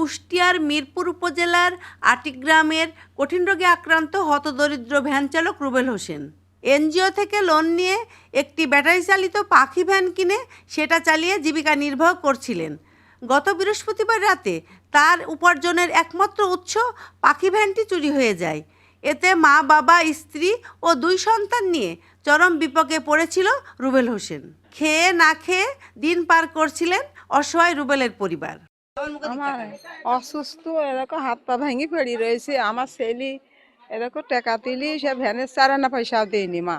কুষ্টিয়ার মিরপুর উপজেলার আটিগ্রামের কঠিন রোগে আক্রান্ত হতদরিদ্র ভ্যান চালক রুবেল হোসেন। এনজিও থেকে লোন নিয়ে একটি ব্যাটারি চালিত পাখি ভ্যান কিনে সেটা চালিয়ে জীবিকা নির্বাহ করছিলেন। গত বৃহস্পতিবার রাতে তার উপার্জনের একমাত্র উৎস পাখি ভ্যানটি চুরি হয়ে যায়। এতে মা, বাবা, স্ত্রী ও দুই সন্তান নিয়ে চরম বিপদে পড়েছিল রুবেল হোসেন। খেয়ে না খেয়ে দিন পার করছিলেন অসহায় রুবেলের পরিবার। আমার অসুস্থ এরকম হাত পা ভেঙে পড়ি রয়েছে। আমার ছেলে এরকম টাকা তুলি সে ভ্যানের চারানা পয়সাও দেয়নি মা।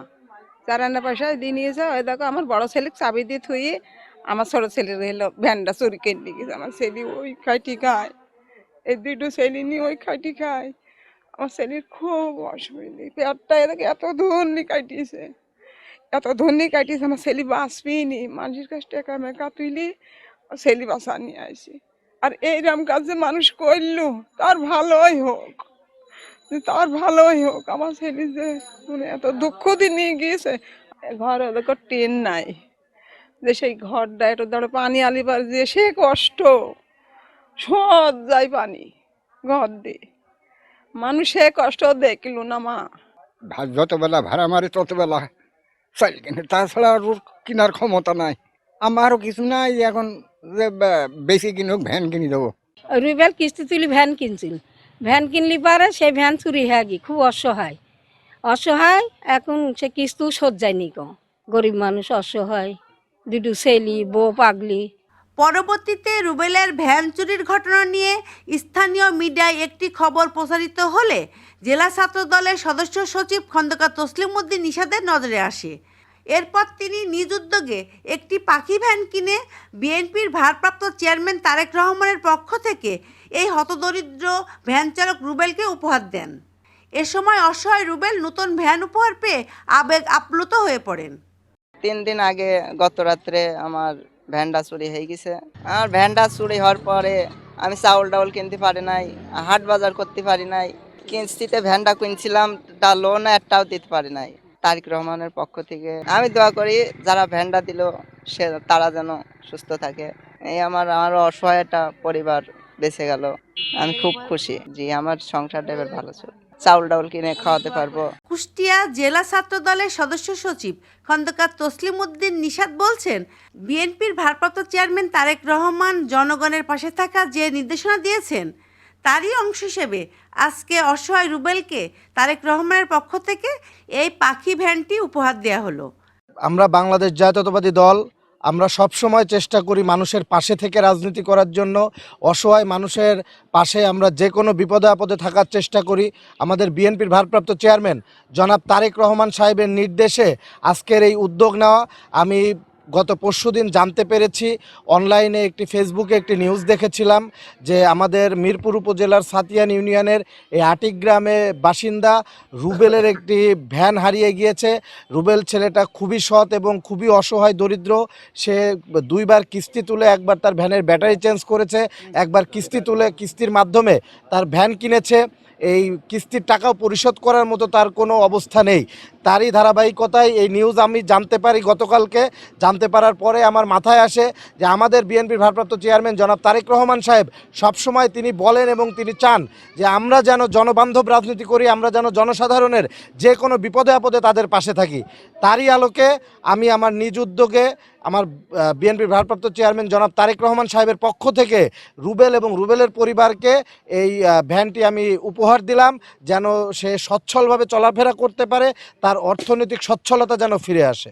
চারানা পয়সা দিয়ে নিয়েছে ওই দেখো আমার বড় ছেলেকে চাবি দিয়ে থুই আমার ছোট ছেলে রইল ভ্যানটা চুরি কিনে গেছে। আমার ছেলে ওই খাইটি খায়। এই দুটো ছেলে নিয়ে ওই খাইটি খায়। আমার ছেলের খুব অসুবিধা। পেটটা এরকম এত ধন্যি কাটিয়েছে। এত ধন্যি কাটিয়েছে আমার ছেলে বাঁচবিনি মানুষের কাছে টাকা মেকা তুইলি ছেলে বাসা নিয়ে আসি। আর এইরকম কাজ মানুষ করল, তার ভালোই হোক। তার ভালোই হোক, আমার ছেলে যে মানে এত দুঃখ দিয়ে গিয়েছে। ঘরে দেখো টিন নাই। যে সেই ঘরটা একটু ধরো পানি আলিবার যে সে কষ্ট, সব যায় পানি ঘর দিয়ে। মানুষ সে কষ্ট দেখল না মা। ভা- যতবেলা ভাড়া মারে ততবেলা কিনে তাছাড়া আর কেনার ক্ষমতা নাই। আমারও কিছু নাই, এখন বেশি কিনুক ভ্যান কিনে দেবো। রুবেল কিস্তি তুলি ভ্যান কিনছিল। ভ্যান কিনলি পারে সেই ভ্যান চুরি হয়ে গি খুব অসহায়। অসহায় এখন সে কিস্তিও সজ্জায়নি কো। গরিব মানুষ অসহায় দুটো ছেলি বউ পাগলি। পরবর্তীতে রুবেলের ভ্যান চুরির ঘটনা নিয়ে স্থানীয় মিডিয়ায় একটি খবর প্রচারিত হলে জেলা ছাত্র দলের সদস্য সচিব খন্দকার তসলিম উদ্দিন নিষাদের নজরে আসে। এরপর তিনি নিজ উদ্যোগে একটি পাখি ভ্যান কিনে বিএনপির ভারপ্রাপ্ত চেয়ারম্যান তারেক রহমানের পক্ষ থেকে এই হতদরিদ্র ভ্যান চালক রুবেলকে উপহার দেন। এ সময় অসহায় রুবেল নতুন ভ্যান উপহার পেয়ে আবেগ আপ্লুত হয়ে পড়েন। তিন দিন আগে গত রাত্রে আমার ভ্যানটা চুরি হয়ে গেছে। আমার ভ্যানটা চুরি হওয়ার পরে আমি চাউল ডাউল কিনতে পারি নাই, হাট বাজার করতে পারি নাই কিস্তিতে ভ্যানটা কিনছিলাম তা লোন একটাও দিতে পারি নাই। তারিক রহমানের পক্ষ থেকে। আমি দোয়া করি, যারা ভ্যানটা দিল, সে, তারা যেন সুস্থ থাকে। এই আমার আমার অসহায় একটা পরিবার বেঁচে গেল। আমি খুব খুশি জি আমার সংসারটা এবার ভালো ছিল চাউল ডাউল কিনে খাওয়াতে পারব। কুষ্টিয়া জেলা ছাত্র দলের সদস্য সচিব খন্দকার তসলিম উদ্দিন নিষাদ বলছেন, বিএনপির ভারপ্রাপ্ত চেয়ারম্যান তারেক রহমান জনগণের পাশে থাকা যে নির্দেশনা দিয়েছেন তারই অংশ হিসেবে আজকে অসহায় রুবেলকে তারেক রহমানের পক্ষ থেকে এই পাখি ভ্যানটি উপহার দেওয়া হলো। আমরা বাংলাদেশ জাতীয়তাবাদী দল, আমরা সব সময় চেষ্টা করি মানুষের পাশে থেকে রাজনীতি করার জন্য। অসহায় মানুষের পাশে আমরা যে কোনো বিপদে আপদে থাকার চেষ্টা করি। আমাদের বিএনপির ভারপ্রাপ্ত চেয়ারম্যান জনাব তারেক রহমান সাহেবের নির্দেশে আজকের এই উদ্যোগ নেওয়া। আমি গত পরশুদিন জানতে পেরেছি, অনলাইনে একটি ফেসবুকে একটি নিউজ দেখেছিলাম যে আমাদের মিরপুর উপজেলার সাতিয়ান ইউনিয়নের এই আটিক গ্রামে বাসিন্দা রুবেলের একটি ভ্যান হারিয়ে গিয়েছে। রুবেল ছেলেটা খুবই সৎ এবং খুবই অসহায় দরিদ্র। সে দুইবার কিস্তি তুলে একবার তার ভ্যানের ব্যাটারি চেঞ্জ করেছে, একবার কিস্তি তুলে কিস্তির মাধ্যমে তার ভ্যান কিনেছে। এই কিস্তির টাকাও পরিশোধ করার মতো তার কোনো অবস্থা নেই। তারই ধারাবাহিকতায় এই নিউজ আমি জানতে পারি গতকালকে। জানতে পারার পরে আমার মাথায় আসে যে আমাদের বিএনপির ভারপ্রাপ্ত চেয়ারম্যান জনাব তারেক রহমান সাহেব সবসময় তিনি বলেন এবং তিনি চান যে আমরা যেন জনবান্ধব রাজনীতি করি, আমরা যেন জনসাধারণের যে কোনো বিপদে আপদে তাদের পাশে থাকি। তারই আলোকে আমি আমার নিজ উদ্যোগে আমার বিএনপির ভারপ্রাপ্ত চেয়ারম্যান জনাব তারেক রহমান সাহেবের পক্ষ থেকে রুবেল এবং রুবেলের পরিবারকে এই ভ্যানটি আমি উপহার দিলাম যেন সে সচ্ছলভাবে চলাফেরা করতে পারে তার অর্থনৈতিক সচ্ছলতা যেন ফিরে আসে।